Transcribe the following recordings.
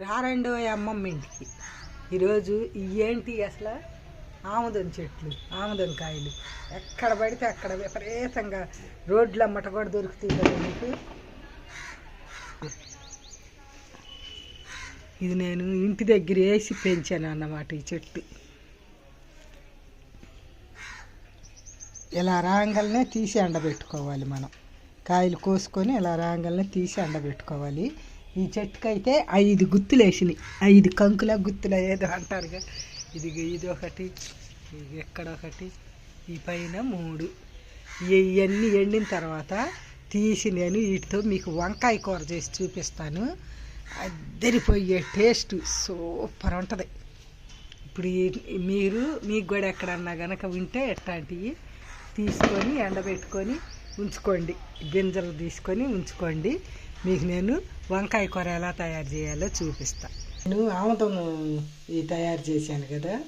రారండో అమ్మమ్మ ఇంటికి. ఈరోజు ఏంటి అసలు? ఆముదం చెట్లు ఆముదం కాయలు. ఎక్కడ పడితే అక్కడ విపరీతంగా రోడ్లు అమ్మట కూడా దొరుకుతాయి కదా మీకు? ఇది నేను ఇంటి దగ్గర వేసి పెంచాను అన్నమాట ఈ చెట్టు. ఇలా రాంగల్నే తీసి ఎండబెట్టుకోవాలి మనం. కాయలు కోసుకొని ఇలా రాగలనే తీసి ఎండబెట్టుకోవాలి ఈ చెట్టుకైతే ఐదు గుత్తులు వేసినాయి ఐదు కంకుల గుత్తుల ఏదో అంటారుగా ఇది ఇది ఒకటి ఇది ఎక్కడ ఒకటి ఈ పైన మూడు. ఇవన్నీ ఎండిన తర్వాత తీసి నేను వీటితో మీకు వంకాయ కూర చేసి చూపిస్తాను. అద్దరిపోయే టేస్ట్ సూపర్ ఉంటుంది. ఇప్పుడు మీరు మీకు కూడా ఎక్కడన్నా కనుక ఉంటే ఎట్లాంటివి తీసుకొని ఎండబెట్టుకొని ఉంచుకోండి. గింజలు తీసుకొని ఉంచుకోండి. మీకు నేను వంకాయ కూర ఎలా తయారు చేయాలో చూపిస్తా. నేను ఆముదం ఈ తయారు చేశాను కదా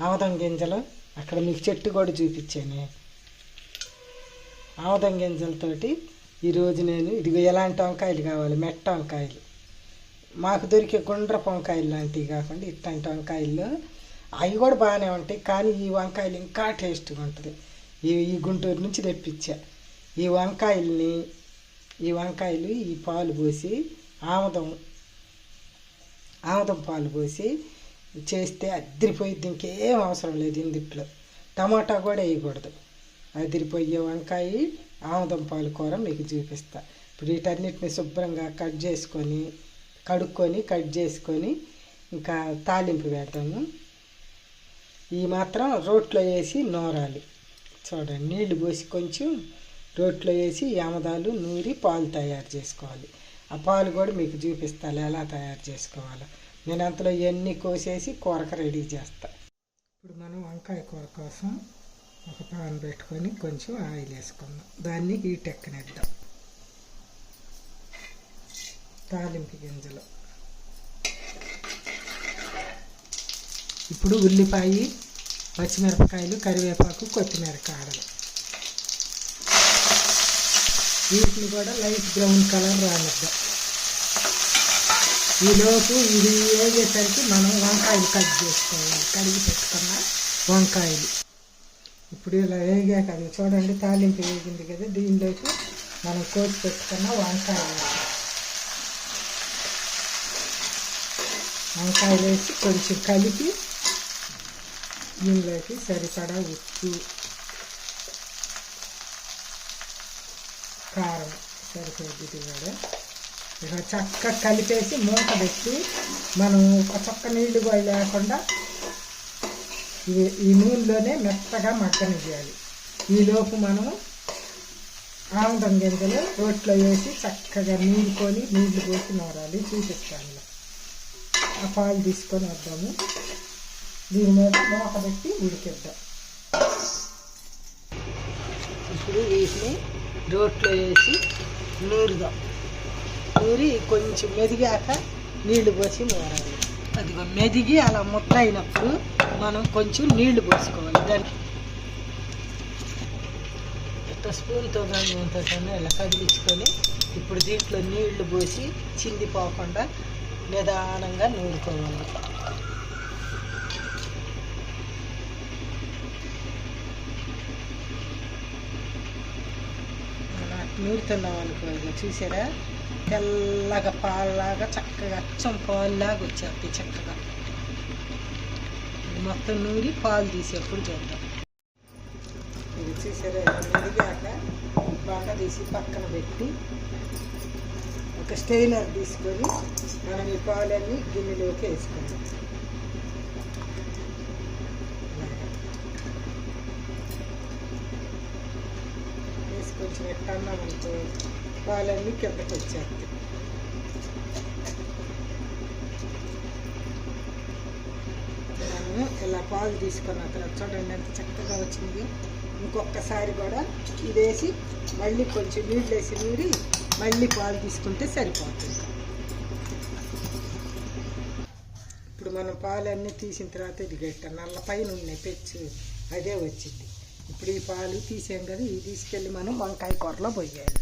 ఆముదం గింజలు. అక్కడ మీకు చెట్టు కూడా చూపించాను. ఆముదం గింజలతోటి ఈరోజు నేను ఇదిగో ఎలాంటి వంకాయలు కావాలి? మెట్ట వంకాయలు. మాకు దొరికే గుండ్రపు వంకాయలు లాంటివి కాకుండా ఇట్లాంటి వంకాయలు. అవి కూడా బాగానే ఉంటాయి కానీ ఈ వంకాయలు ఇంకా టేస్ట్గా ఉంటుంది. ఈ ఈ గుంటూరు నుంచి తెప్పించా. ఈ వంకాయల్ని ఈ వంకాయలు ఈ పాలు పోసి ఆముదం ఆముదం పాలు పోసి చేస్తే అదిరిపోయిద్ది. ఇంకేం అవసరం లేదు ఇందుట్లో. టమాటా కూడా వేయకూడదు. అదిరిపోయే వంకాయ ఆముదం పాలు కూర మీకు చూపిస్తా. ఇప్పుడు వీటన్నిటిని శుభ్రంగా కట్ చేసుకొని కడుక్కొని కట్ చేసుకొని ఇంకా తాలింపు పెడతాము ఈ మాత్రం రోట్లో వేసి నోరాలి. చూడండి నీళ్ళు పోసి కొంచెం రోట్లో వేసి యామదాలు నూరి పాలు తయారు చేసుకోవాలి. ఆ పాలు కూడా మీకు చూపిస్తాను ఎలా తయారు చేసుకోవాలో. నేను అంతలో ఇవన్నీ కోసేసి కూరకు రెడీ చేస్తా. ఇప్పుడు మనం వంకాయ కూర కోసం ఒక పాన్ పెట్టుకొని కొంచెం ఆయిల్ వేసుకుందాం. దాన్ని హీట్ ఎక్కనిద్దాం. తాలింపు గింజలు. ఇప్పుడు ఉల్లిపాయ పచ్చిమిరపకాయలు కరివేపాకు కొత్తిమీర కాడలు. వీటిని కూడా లైట్ బ్రౌన్ కలర్ రానిద్దాం. ఈలోపు ఇది వేగేసరికి మనం వంకాయలు కట్ చేసుకోవాలి. కడిగి పెట్టుకున్న వంకాయలు. ఇప్పుడు ఇలా వేగాక అది చూడండి తాలింపు వేగింది కదా దీనిలోకి మనం కోసి పెట్టుకున్న వంకాయలు. వంకాయలు వేసి కొంచెం కలిపి దీనిలోకి సరిపడా ఉప్పు. కారం సరిపోద్ది కూడా ఇక చక్కగా కలిపేసి మూత పెట్టి మనం ఒక చొక్క నీళ్ళు కూడా లేకుండా ఇవి ఈ నూనెలోనే మెత్తగా మగ్గనివ్వాలి. ఈలోపు మనం ఆముదం గింజలు రోట్లో వేసి చక్కగా నీళ్ళుకొని నీళ్ళు పోసి నూరాలి చూపిస్తాను ఆ పాలు తీసుకొని వద్దాము. దీని మీద మూత పెట్టి ఉడికిద్దాం. ఇప్పుడు వీటిని రోట్లో వేసి నూరుదాం నూరి కొంచెం మెదిగాక నీళ్ళు పోసి నూరాలి అదిగో మెదిగి అలా ముట్ట అయినప్పుడు మనం కొంచెం నీళ్ళు పోసుకోవాలి. దానికి ఇట్లా స్పూన్తో కానీ దీంతో ఇలా కదిలించుకొని ఇప్పుడు దీంట్లో నీళ్ళు పోసి చిందిపోకుండా నిదానంగా నూరుకోవాలి అలా నూరుతున్నాం అనుకో ఇక చూసారా? తెల్లగా పాలలాగా చక్కగా అచ్చం పాలులాగా వచ్చేస్తాయి చక్కగా. మొత్తం నూరి పాలు తీసేప్పుడు చూద్దాం. ఇది చూసారా? ఇలా బాగా తీసి పక్కన పెట్టి ఒక స్టెయినర్ తీసుకొని మనం ఈ పాలన్నీ గిన్నెలోకి వేసుకుందాం ఇలాగా. వేసి కొంచెం ఎట్టన్నా అనుకో పాలన్నీ కిందకి వచ్చేస్తాయి ఇలా పాలు తీసుకున్న తర్వాత చూడండి ఎంత చక్కగా వచ్చింది. ఇంకొకసారి కూడా ఇది వేసి మళ్ళీ కొంచెం నీళ్ళు వేసి నూరి మళ్ళీ పాలు తీసుకుంటే సరిపోతుంది. ఇప్పుడు మనం పాలన్నీ తీసిన తర్వాత ఇది గట్ట నల్ల పైన ఉన్నాయి పెచ్చు అదే వచ్చింది. ఇప్పుడు ఈ పాలు తీసాం కదా ఇవి తీసుకెళ్ళి మనం వంకాయ కూరలో పోయాలి.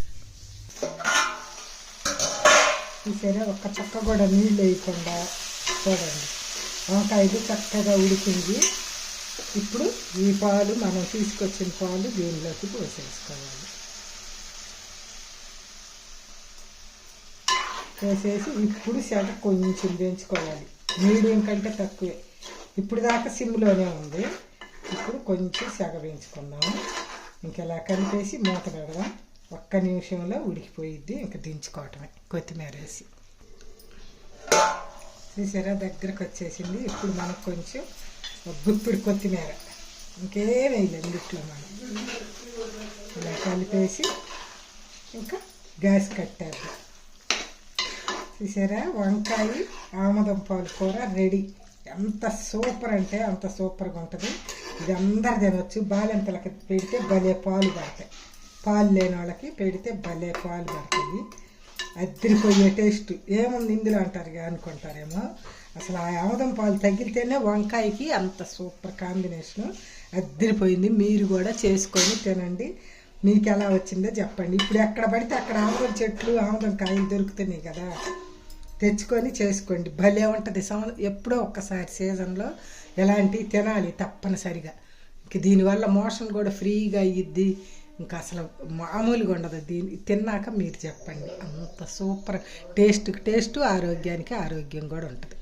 చూసారా ఒక్క చక్క కూడా నీళ్ళు వేయకుండా చూడండి. వంకాయలు చక్కగా ఉడికింది. ఇప్పుడు ఈ పాలు మనం తీసుకొచ్చిన పాలు దీనిలోకి పోసేసుకోవాలి. వేసేసి ఇప్పుడు సెగ కొంచెం పెంచుకోవాలి మీడియం కంటే తక్కువే. ఇప్పుడు దాకా సిమ్లోనే ఉంది. ఇప్పుడు కొంచెం సెగ పెంచుకుందాము ఇంకెలా కలిపేసి మూత పెడదాం. ఒక్క నిమిషంలో ఉడికిపోయిద్ది. ఇంకా దించుకోవటమే. కొత్తిమీర వేసి. చూసారా? దగ్గరకు వచ్చేసింది. ఇప్పుడు మనకు కొంచెం ఒక గుప్పిడి కొత్తిమీర. ఇంకేం వేయలేదు ఇంట్లో మనం. ఇలా కలిపేసి ఇంకా గ్యాస్ కట్టారు చూసారా? వంకాయ ఆమదం పాలు కూర రెడీ. ఎంత సూపర్ అంటే అంత సూపర్గా ఉంటుంది. ఇది అందరు తినొచ్చు బాలెంతలకి పెడితే భలే పాలు పడతాయి. పాలు లేని వాళ్ళకి పెడితే భలే పాలు పడతాయి. అద్దరిపోయే టేస్ట్. ఏముంది ఇందులో అంటారు అనుకుంటారేమో. అసలు ఆ ఆముదం పాలు తగిలితేనే వంకాయకి అంత సూపర్ కాంబినేషను. అద్దరిపోయింది మీరు కూడా చేసుకొని తినండి. మీకు ఎలా వచ్చిందో చెప్పండి. ఇప్పుడు ఎక్కడ పడితే అక్కడ ఆముదం చెట్లు ఆముదం కాయలు దొరుకుతున్నాయి కదా. తెచ్చుకొని చేసుకోండి. భలే ఉంటుంది. సంవ ఎప్పుడో ఒక్కసారి సీజన్లో ఎలాంటివి తినాలి తప్పనిసరిగా. ఇంక దీనివల్ల మోషన్ కూడా ఫ్రీగా అయ్యిద్ది. ఇంకా అసలు మామూలుగా ఉండదు. దీన్ని తిన్నాక మీరు చెప్పండి. అంత సూపర్ టేస్ట్ టేస్ట్ ఆరోగ్యానికి ఆరోగ్యం కూడా ఉంటుంది.